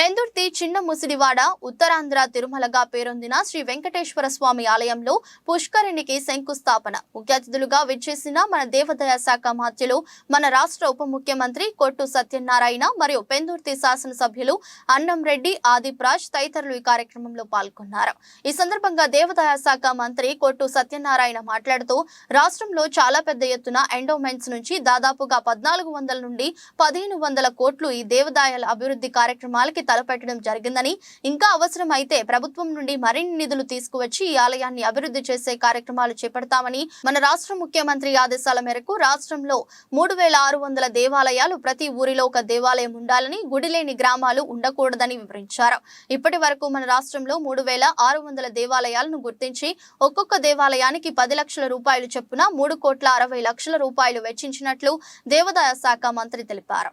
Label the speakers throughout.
Speaker 1: పెందుర్తి చిన్న ముసిడివాడ ఉత్తరాంధ్ర తిరుమలగా పేరొందిన శ్రీ వెంకటేశ్వర స్వామి ఆలయంలో పుష్కరిణికి శంకుస్థాపన. ముఖ్య అతిథులుగా విచ్చేసిన మన దేవాదాయ శాఖ మాత్యులు మన రాష్ట్ర ఉప ముఖ్యమంత్రి కొట్టు సత్యనారాయణ మరియు పెందుర్తి శాసనసభ్యులు అన్నం రెడ్డి ఆదిప్రాజ్ తదితరులు ఈ కార్యక్రమంలో పాల్గొన్నారు. ఈ సందర్భంగా దేవాదాయ శాఖ మంత్రి కొట్టు సత్యనారాయణ మాట్లాడుతూ రాష్ట్రంలో చాలా పెద్ద ఎత్తున ఎండోమెంట్స్ నుంచి దాదాపుగా పద్నాలుగు వందల నుండి పదిహేను వందల కోట్లు ఈ దేవాదాయాల అభివృద్ధి కార్యక్రమాలకి తలపెట్టడం జరిగిందని ఇంకా అవసరమైతే ప్రభుత్వం నుండి మరిన్ని నిధులు తీసుకువచ్చి ఈ ఆలయాన్ని అభివృద్ధి చేసే కార్యక్రమాలు చేపడతామని మన రాష్ట్ర ముఖ్యమంత్రి ఆదేశాల మేరకు రాష్ట్రంలో మూడు వేల ఆరు వందల దేవాలయాలు ప్రతి ఊరిలో ఒక దేవాలయం ఉండాలని గుడి లేని గ్రామాలు ఉండకూడదని వివరించారు. ఇప్పటి వరకు మన రాష్ట్రంలో మూడు వేల ఆరు వందల దేవాలయాలను గుర్తించి ఒక్కొక్క దేవాలయానికి పది లక్షల రూపాయలు చొప్పున మూడు కోట్ల అరవై లక్షల రూపాయలు వెచ్చించినట్లు దేవాదాయ శాఖ మంత్రి తెలిపారు.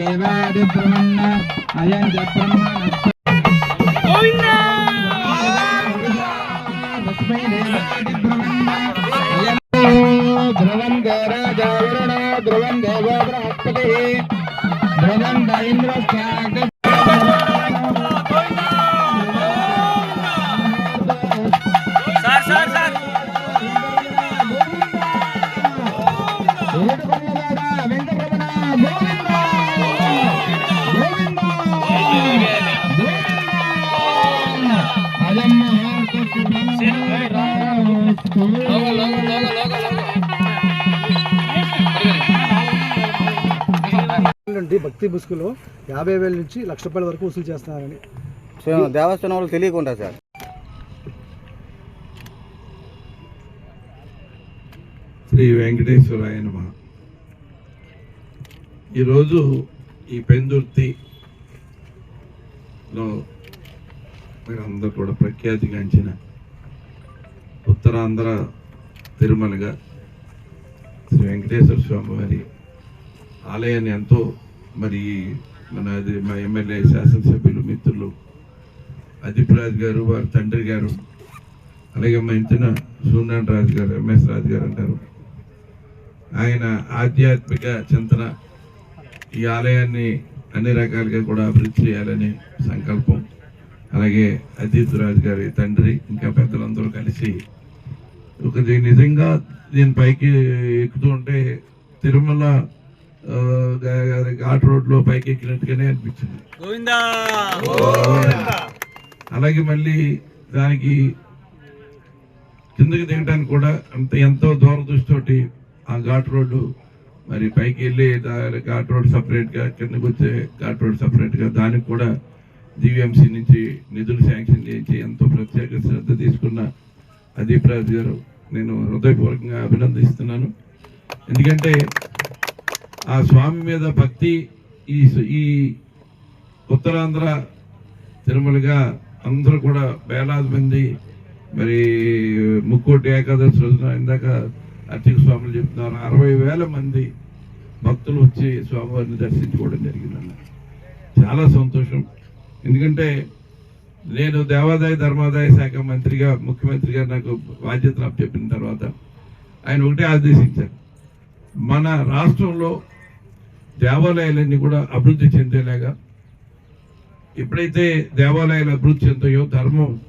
Speaker 2: தேவாடு
Speaker 3: பிரம்மண்ண அயஞ்ச பிரம்மண
Speaker 4: నుండి భక్తి బుస్కులో యాభై వేల నుంచి లక్ష రూపాయల వరకు వసూలు చేస్తున్నారని.
Speaker 5: దేవస్థానం వాళ్ళు తెలియకుండా సార్.
Speaker 6: శ్రీ వెంకటేశ్వరాయ నమ. ఈరోజు ఈ పెందుర్తిలో మీరు అందరూ కూడా ప్రఖ్యాతిగాంచిన ఉత్తరాంధ్ర తిరుమలగా శ్రీ వెంకటేశ్వర స్వామి వారి ఆలయాన్ని ఎంతో మరి మన అది మా ఎమ్మెల్యే శాసనసభ్యులు మిత్రులు అదిప్రాజ్ గారు వారి తండ్రి గారు అలాగే మా ఇంటిన సూర్యనారాయణ రాజు గారు ఎంఎస్ రాజు గారు అంటారు. ఆయన ఆధ్యాత్మిక చింతన ఈ ఆలయాన్ని అన్ని రకాలుగా కూడా అభివృద్ధి చేయాలని సంకల్పం. అలాగే అజిత్ రాజు గారి తండ్రి ఇంకా పెద్దలందరూ కలిసి ఒక నిజంగా దీని పైకి ఎక్కుతూ ఉంటే తిరుమల ఘాట్ రోడ్లో పైకి ఎక్కినట్టుగానే అనిపించింది. అలాగే మళ్ళీ దానికి కిందకి దిగడానికి కూడా అంత ఎంతో దూరదృష్టితోటి ఆ ఘాట్ రోడ్డు మరి పైకి వెళ్ళి ఘాట్ రోడ్ సపరేట్గా కిందకి వచ్చే ఘాట్ రోడ్ సపరేట్గా దానికి కూడా దివ్యంసి నుంచి నిధులు శాంక్షన్ చేయించి ఎంతో ప్రత్యేక శ్రద్ధ తీసుకున్న అదీప్ రాజు గారు నేను హృదయపూర్వకంగా అభినందిస్తున్నాను. ఎందుకంటే ఆ స్వామి మీద భక్తి ఈ ఈ ఉత్తరాంధ్ర తిరుమలగా అందరూ కూడా వేలాది మంది మరి ముక్కోటి ఏకాదశి రోజున ఇందాక అర్చక స్వాములు చెప్తున్నారు. అరవై వేల మంది భక్తులు వచ్చి స్వామివారిని దర్శించుకోవడం జరిగిందన్న. చాలా సంతోషం. ఎందుకంటే నేను దేవాదాయ ధర్మాదాయ శాఖ మంత్రిగా ముఖ్యమంత్రిగా నాకు బాధ్యతలు అప్పచెప్పిన తర్వాత ఆయన ఒకటే ఆదేశించారు. మన రాష్ట్రంలో దేవాలయాలన్నీ కూడా అభివృద్ధి చెందేలాగా ఎప్పుడైతే దేవాలయాలు అభివృద్ధి చెందాయో ధర్మం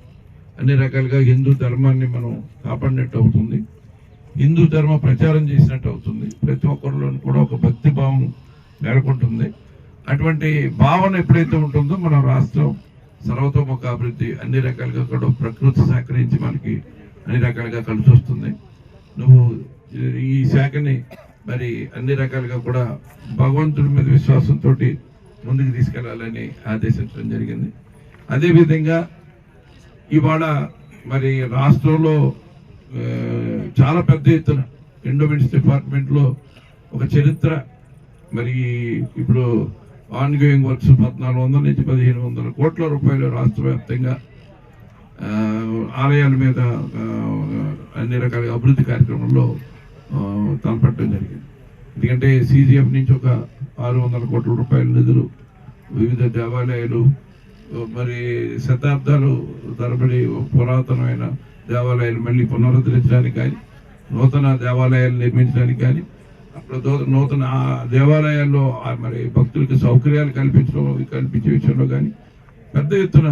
Speaker 6: అన్ని రకాలుగా హిందూ ధర్మాన్ని మనం కాపాడినట్టు అవుతుంది. హిందూ ధర్మ ప్రచారం చేసినట్టు అవుతుంది. ప్రతి ఒక్కరిలోనూ కూడా ఒక భక్తి భావం నెలకొంటుంది. అటువంటి భావన ఎప్పుడైతే ఉంటుందో మన రాష్ట్రం సర్వతోముఖ అభివృద్ధి అన్ని రకాలుగా కూడా ప్రకృతి సహకరించి మనకి అన్ని రకాలుగా కలిసి వస్తుంది నువ్వు ఈ శాఖని మరి అన్ని రకాలుగా కూడా భగవంతుడి మీద విశ్వాసంతో ముందుకు తీసుకెళ్ళాలని ఆదేశించడం జరిగింది. అదేవిధంగా ఇవాళ మరి రాష్ట్రంలో చాలా పెద్ద ఎత్తున ఎండోమెంట్స్ డిపార్ట్మెంట్లో ఒక చరిత్ర మరి ఇప్పుడు ఆన్ గోయింగ్ వర్క్స్ పద్నాలుగు వందల నుంచి పదిహేను వందల కోట్ల రూపాయలు రాష్ట్ర వ్యాప్తంగా ఆలయాల మీద అన్ని రకాల అభివృద్ధి కార్యక్రమంలో తలపెట్టడం జరిగింది. ఎందుకంటే సీజీఎఫ్ నుంచి ఒక ఆరు వందల కోట్ల రూపాయల నిధులు వివిధ దేవాలయాలు మరి శతాబ్దాలు తరబడి పురాతనమైన దేవాలయాలు మళ్ళీ పునరుద్ధరించడానికి కానీ నూతన దేవాలయాలు నిర్మించడానికి కానీ అప్పుడు నూతన దేవాలయాల్లో మరి భక్తులకి సౌకర్యాలు కల్పించడం కల్పించే విషయంలో కానీ పెద్ద ఎత్తున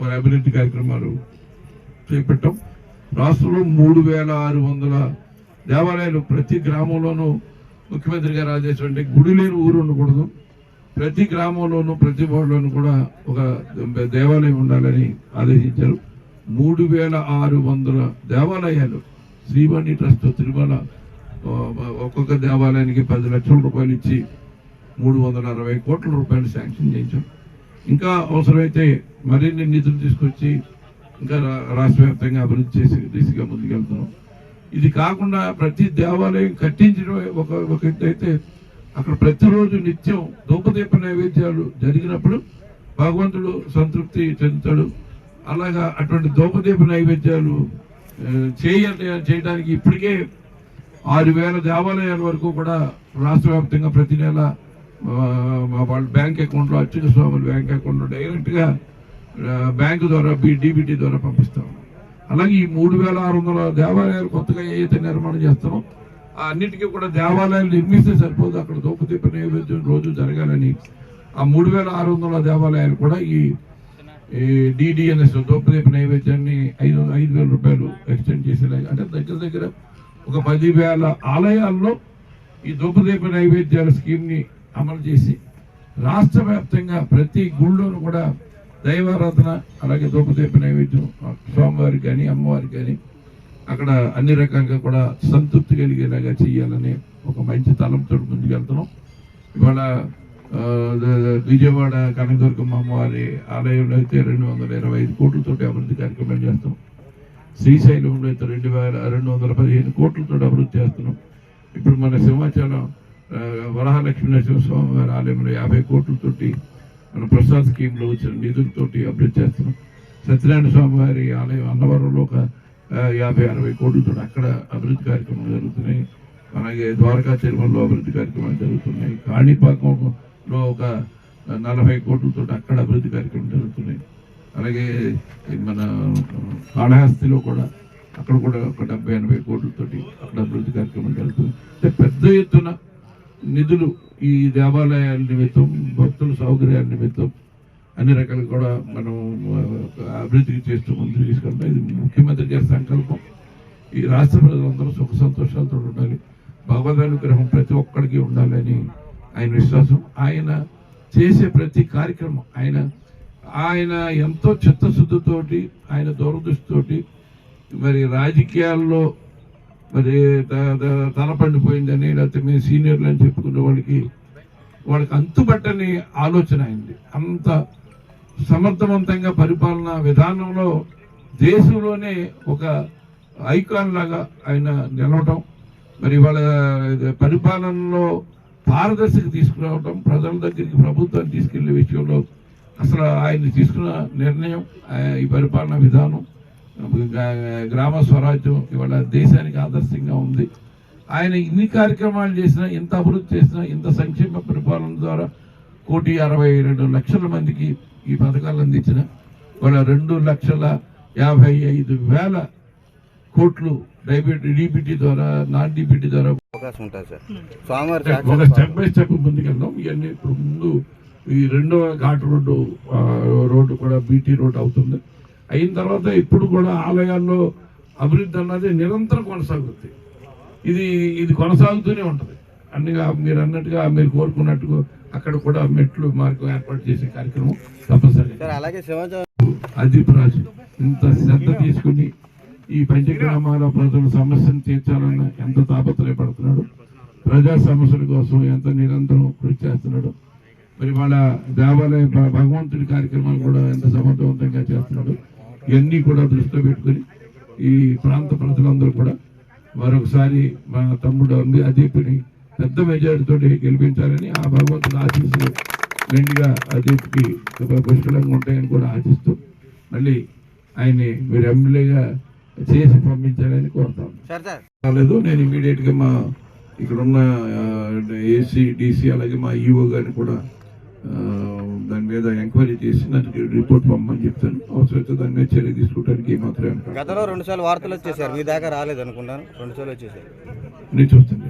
Speaker 6: మరి అభివృద్ధి కార్యక్రమాలు చేపట్టాం. రాష్ట్రంలో మూడు వేల ఆరు వందల దేవాలయాలు ప్రతి గ్రామంలోనూ ముఖ్యమంత్రి గారు ఆదేశం అంటే గుడి లేని ఊరు ఉండకూడదు. ప్రతి గ్రామంలోనూ ప్రతి ఊళ్ళోనూ కూడా ఒక దేవాలయం ఉండాలని ఆదేశించారు. మూడు వేల ఆరు వందల దేవాలయాలు శ్రీవాణి ట్రస్ట్ తిరుమల ఒక్కొక్క దేవాలయానికి పది లక్షల రూపాయలు ఇచ్చి మూడు వందల అరవై కోట్ల రూపాయలు శాంక్షన్ చేయించాం ఇంకా అవసరమైతే మరిన్ని నిధులు తీసుకొచ్చి ఇంకా రా- రాష్ట్ర వ్యాప్తంగా అభివృద్ధి చేసే దిశగా ముందుకెళ్తున్నాం. ఇది కాకుండా ప్రతి దేవాలయం కట్టించడం ఒక ఒక అయితే అక్కడ ప్రతిరోజు నిత్యం ధూపదీప నైవేద్యాలు జరిగినప్పుడు భగవంతుడు సంతృప్తి చెందుతాడు. అలాగా అటువంటి ధూపదీప నైవేద్యాలు చేయాలి చేయడానికి ఇప్పటికే ఆరు వేల దేవాలయాల వరకు కూడా రాష్ట్ర వ్యాప్తంగా ప్రతి నెల వాళ్ళ బ్యాంక్ అకౌంట్లో అర్చక స్వాముల బ్యాంక్ అకౌంట్లో డైరెక్ట్గా బ్యాంకు ద్వారా డీబీటీ ద్వారా పంపిస్తాము అలాగే ఈ మూడు వేల ఆరు వందల దేవాలయాలు కొత్తగా ఏదైతే నిర్మాణం చేస్తామో ఆ అన్నిటికీ కూడా దేవాలయాలు నిర్మిస్తే సరిపోదు. అక్కడ దోపదీప నైవేద్యం రోజు జరగాలని ఆ మూడు వేల ఆరు వందల దేవాలయాలు కూడా ఈ డిడిఎన్ఎస్ దోపదీప నైవేద్యాన్ని ఐదు ఐదు వేల రూపాయలు ఎక్స్టెండ్ చేసేలా. అంటే దగ్గర దగ్గర ఒక పదివేల ఆలయాల్లో ఈ దోపదీప నైవేద్యాల స్కీమ్ని అమలు చేసి రాష్ట్ర వ్యాప్తంగా ప్రతి గుళ్ళోనూ కూడా దైవారాధన అలాగే దూపదీప నైవేద్యం స్వామివారికి కానీ అమ్మవారికి కానీ అక్కడ అన్ని రకాలుగా కూడా సంతృప్తి కలిగేలాగా చేయాలని ఒక మంచి తలంతో ముందుకెళ్తున్నాం ఇవాళ విజయవాడ కనకదుర్గమ్మ అమ్మవారి ఆలయంలో అయితే రెండు వందల ఇరవై ఐదు కోట్లతో అభివృద్ధి కార్యక్రమాలు చేస్తాం శ్రీశైలంలో అయితే రెండు వేల రెండు వందల పదిహేను కోట్లతో అభివృద్ధి చేస్తున్నాం. ఇప్పుడు మన సింహాచలం ఆ, వరహాలక్ష్మీ నరసింహస్వామి వారి ఆలయంలో యాభై కోట్లతోటి మన ప్రసాద్ స్కీమ్లో వచ్చిన నిధులతోటి అభివృద్ధి చేస్తున్నాం. సత్యనారాయణ స్వామి వారి ఆలయం అన్నవరంలో ఒక యాభై అరవై కోట్లతో అక్కడ అభివృద్ధి కార్యక్రమాలు జరుగుతున్నాయి. అలాగే ద్వారకా తిరుమలలో అభివృద్ధి కార్యక్రమాలు జరుగుతున్నాయి. కాణిపాకంలో ఒక నలభై కోట్లతో అక్కడ అభివృద్ధి కార్యక్రమాలు జరుగుతున్నాయి. అలాగే మన కాళహస్తిలో కూడా అక్కడ కూడా ఒక డెబ్బై ఎనభై కోట్లతోటి అక్కడ అభివృద్ధి కార్యక్రమం జరుగుతుంది అంటే పెద్ద ఎత్తున నిధులు ఈ దేవాలయాల నిమిత్తం భక్తుల సౌకర్యాల నిమిత్తం అన్ని రకాలు కూడా మనం అభివృద్ధికి చేస్తూ ముందుకు తీసుకెళ్తాం. ఇది ముఖ్యమంత్రి గారి సంకల్పం. ఈ రాష్ట్ర ప్రజలందరూ సుఖ సంతోషాలతో ఉండాలి. భగవద్ అనుగ్రహం ప్రతి ఒక్కరికి ఉండాలని ఆయన విశ్వాసం. ఆయన చేసే ప్రతి కార్యక్రమం ఆయన ఆయన ఎంతో చిత్తశుద్ధితోటి ఆయన దూరదృష్టితోటి మరి రాజకీయాల్లో మరి త- పండిపోయిందని లేకపోతే మేము సీనియర్లు అని చెప్పుకునే వాళ్ళకి వాళ్ళకి అంతుబట్టని ఆలోచన అయింది. అంత సమర్థవంతంగా పరిపాలన విధానంలో దేశంలోనే ఒక ఐకాన్ లాగా ఆయన నిలవటం మరి వాళ్ళ పరిపాలనలో పారదర్శక తీసుకురావటం ప్రజల దగ్గరికి ప్రభుత్వాన్ని తీసుకెళ్ళే విషయంలో అసలు ఆయన తీసుకున్న నిర్ణయం ఈ పరిపాలన విధానం. గ్రామ స్వరాజ్యం ఇవాళ దేశానికి ఆదర్శంగా ఉంది. ఆయన ఇన్ని కార్యక్రమాలు చేసినా ఇంత అభివృద్ధి చేసినా ఇంత సంక్షేమ పరిపాలన ద్వారా కోటి అరవై రెండు లక్షల మందికి ఈ పథకాలు అందించిన వాళ్ళ రెండు లక్షల యాభై ఐదు వేల కోట్లు డైబిటీ డీబీటీ ద్వారా నాన్ డీబీటీ ద్వారా ఒక స్టెప్ బై స్టెప్ ముందుకెళ్దాం ఇవన్నీ ఇప్పుడు ముందు ఈ రెండవ ఘాట్ రోడ్డు రోడ్డు కూడా బీటీ రోడ్డు అవుతుంది. అయిన తర్వాత ఇప్పుడు కూడా ఆలయాల్లో అభివృద్ధి అన్నది నిరంతరం కొనసాగుతుంది ఇది ఇది కొనసాగుతూనే ఉంటుంది. అన్నిగా మీరు అన్నట్టుగా మీరు కోరుకున్నట్టుగా అక్కడ కూడా మెట్లు మార్గం ఏర్పాటు చేసే కార్యక్రమం తప్పనిసరిగా
Speaker 5: సార్ అలాగే శివాజీ
Speaker 6: అదీప్ రాజు ఇంత శ్రద్ధ తీసుకుని ఈ పంచగ్రామాల ప్రజల సమస్యను తీర్చాలని ఎంత తాపత్రయపడుతున్నాడు ప్రజా సమస్యల కోసం ఎంత నిరంతరం కృషి చేస్తున్నాడు మరి వాళ్ళ దేవాలయ భగవంతుడి కార్యక్రమాలు కూడా ఎంత సమర్థవంతంగా చేస్తున్నాడు ఇవన్నీ కూడా దృష్టిలో పెట్టుకుని ఈ ప్రాంత ప్రజలందరూ కూడా మరొకసారి మా తమ్ముడు అంది అదీప్ని పెద్ద మెజారిటీతో గెలిపించాలని ఆ భగవంతుడి ఆశీస్సులు మెండుగా అదీప్కి పుష్కలంగా ఉంటాయని కూడా ఆశిస్తూ మళ్ళీ ఆయన్ని మీరు ఎమ్మెల్యేగా చేసి పంపించాలని కోరుతాను రాలేదు నేను ఇమీడియట్గా మా ఇక్కడ ఉన్న ఏసీ డీసీ అలాగే మా ఈఓ గారిని కూడా దాని మీద ఎంక్వైరీ చేసి రిపోర్ట్ పంపమని చెప్తాను. అవసరమైతే దాని మీద చర్య తీసుకోవడానికి మాత్రమే అనుకుంటాను
Speaker 5: గతంలో రెండు సార్లు వార్తలు వచ్చేసారు. మీ దాకా రాలేదు అనుకుంటాను రెండు సార్లు వచ్చేసారు.
Speaker 6: నేను చూస్తాను.